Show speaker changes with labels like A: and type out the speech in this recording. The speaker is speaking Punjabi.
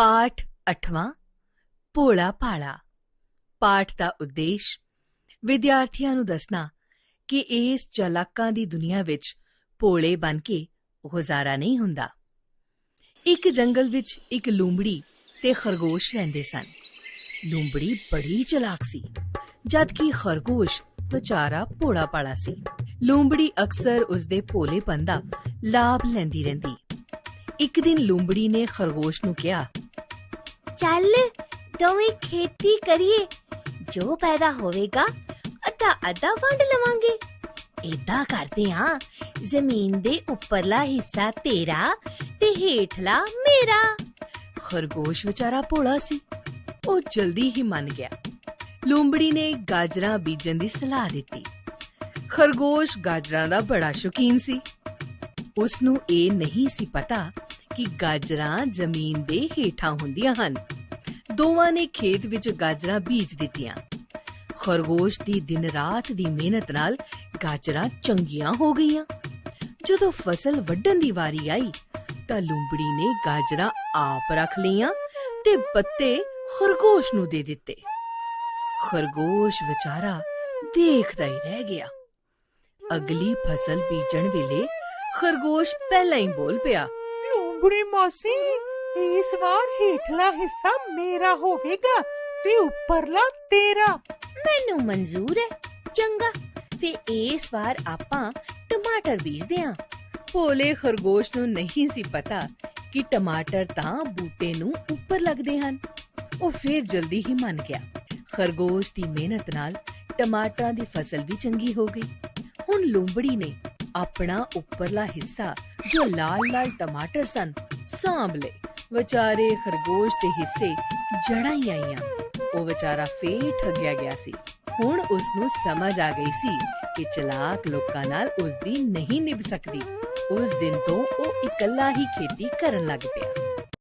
A: ਪਾਠ 8ਵਾਂ ਭੋਲਾ ਭਾਲਾ। ਪਾਠ ਦਾ ਉਦੇਸ਼, ਵਿਦਿਆਰਥੀਆਂ ਨੂੰ ਦੱਸਣਾ ਕਿ ਇਸ ਚਲਾਕਾਂ ਦੀ ਦੁਨੀਆ ਵਿੱਚ ਭੋਲੇ ਬਣ ਕੇ ਗੁਜ਼ਾਰਾ ਨਹੀਂ ਹੁੰਦਾ। ਇੱਕ ਜੰਗਲ ਵਿੱਚ ਇੱਕ ਲੂੰਬੜੀ ਤੇ ਖਰਗੋਸ਼ ਰਹਿੰਦੇ ਸਨ। ਲੂੰਬੜੀ ਬੜੀ ਚਲਾਕ ਸੀ, ਜਦਕਿ ਖਰਗੋਸ਼ ਵਿਚਾਰਾ ਭੋਲਾ ਭਾਲਾ ਸੀ। ਲੂੰਬੜੀ ਅਕਸਰ ਉਸਦੇ ਭੋਲੇਪਨ ਦਾ ਲਾਭ ਲੈਂਦੀ ਰਹਿੰਦੀ। ਇੱਕ ਦਿਨ ਲੂੰਬੜੀ ਨੇ ਖਰਗੋਸ਼ ਨੂੰ ਕਿਹਾ
B: ਚੱਲ ਦੋਵੇਂ ਖੇਤੀ ਕਰੀਏ। ਜੋ ਪੈਦਾ ਹੋਵੇਗਾ, ਅੱਧਾ ਅੱਧਾ ਵੰਡ ਲਵਾਂਗੇ। ਏਦਾਂ ਕਰਦੇ ਹਾਂ ਜ਼ਮੀਨ ਦੇ ਉੱਪਰਲਾ ਹਿੱਸਾ ਤੇਰਾ ਤੇ ਹੇਠਲਾ ਮੇਰਾ।
A: ਖਰਗੋਸ਼ ਵਿਚਾਰਾ ਭੋਲਾ ਸੀ, ਉਹ ਜਲਦੀ ਹੀ ਮੰਨ ਗਿਆ। ਲੂੰਬੜੀ ਨੇ ਗਾਜਰਾਂ ਬੀਜਣ ਦੀ ਸਲਾਹ ਦਿੱਤੀ। ਖਰਗੋਸ਼ ਗਾਜਰਾਂ ਦਾ ਬੜਾ ਸ਼ੌਕੀਨ ਸੀ। ਉਸ ਨੂੰ ਇਹ ਨਹੀਂ ਸੀ ਪਤਾ ਕਿ ਗਾਜਰਾਂ ਜ਼ਮੀਨ ਦੇ ਹੇਠਾਂ ਹੁੰਦੀਆਂ ਹਨ। ਦੋਵਾਂ ਨੇ ਖੇਤ ਵਿੱਚ ਗਾਜਰਾਂ ਬੀਜ ਦਿੱਤੀਆਂ। ਖਰਗੋਸ਼ ਦੀ ਦਿਨ ਰਾਤ ਦੀ ਮਿਹਨਤ ਨਾਲ ਗਾਜਰਾਂ ਚੰਗੀਆਂ ਹੋ ਗਈਆਂ। ਜਦੋਂ ਫਸਲ ਵੱਢਣ ਦੀ ਵਾਰੀ ਆਈ, ਤਾਂ ਲੂੰਬੜੀ ਨੇ ਗਾਜਰਾਂ ਆਪ ਰੱਖ ਲਈਆਂ ਤੇ ਪੱਤੇ ਖਰਗੋਸ਼ ਨੂੰ ਦੇ ਦਿੱਤੇ। ਖਰਗੋਸ਼ ਵਿਚਾਰਾ ਦੇਖਦਾ ਹੀ ਰਹਿ ਗਿਆ। ਅਗਲੀ ਫਸਲ ਬੀਜਣ ਵੇਲੇ ਖਰਗੋਸ਼ ਪਹਿਲਾਂ ਹੀ ਬੋਲ ਪਿਆ
C: ਲੂੰਬੜੀ ਮਾਸੀ, ਇਸ ਵਾਰ ਹੇਠਲਾ ਹਿੱਸਾ ਮੇਰਾ ਹੋਵੇਗਾ ਤੇ ਉੱਪਰਲਾ ਤੇਰਾ।
B: ਮੈਨੂੰ ਮਨਜ਼ੂਰ ਹੈ। ਚੰਗਾ ਫੇ ਇਸ ਵਾਰ ਆਪਾਂ ਟਮਾਟਰ ਬੀਜਦੇ ਹਾਂ।
A: ਭੋਲੇ ਖਰਗੋਸ਼ ਨੂੰ ਨਹੀਂ ਸੀ ਪਤਾ ਕਿ ਟਮਾਟਰ ਤਾਂ ਬੂਟੇ ਨੂੰ ਉੱਪਰ ਲੱਗਦੇ ਹਨ। ਉਹ ਫਿਰ ਜਲਦੀ ਹੀ ਮੰਨ ਗਿਆ। ਖਰਗੋਸ਼ ਦੀ ਮਿਹਨਤ ਨਾਲ ਟਮਾਟਰਾਂ ਦੀ ਫਸਲ ਵੀ ਚੰਗੀ ਹੋ ਗਈ। ਹੁਣ ਲੂੰਬੜੀ ਨੇ ਆਪਣਾ ਉੱਪਰਲਾ ਹਿੱਸਾ, ਜੋ ਲਾਲ-ਲਾਲ ਟਮਾਟਰ ਸਨ, ਸਾਂਭ ਲਏ। ਵਿਚਾਰੇ ਖਰਗੋਸ਼ ਦੇ ਹਿੱਸੇ ਜੜਾਂ ਹੀ ਆਈਆਂ। ਉਹ ਵਿਚਾਰਾ ਫੇਰ ਠੱਗਿਆ ਗਿਆ ਸੀ। ਹੁਣ ਉਸ ਨੂੰ ਸਮਝ ਆ ਗਈ ਸੀ ਕਿ ਚਲਾਕ ਲੋਕਾਂ ਨਾਲ ਉਸ ਦੀ ਨਹੀਂ ਨਿਭ ਸਕਦੀ। ਉਸ ਦਿਨ ਤੋਂ ਉਹ ਇਕੱਲਾ ਹੀ ਖੇਤੀ ਕਰਨ ਲੱਗ ਪਿਆ।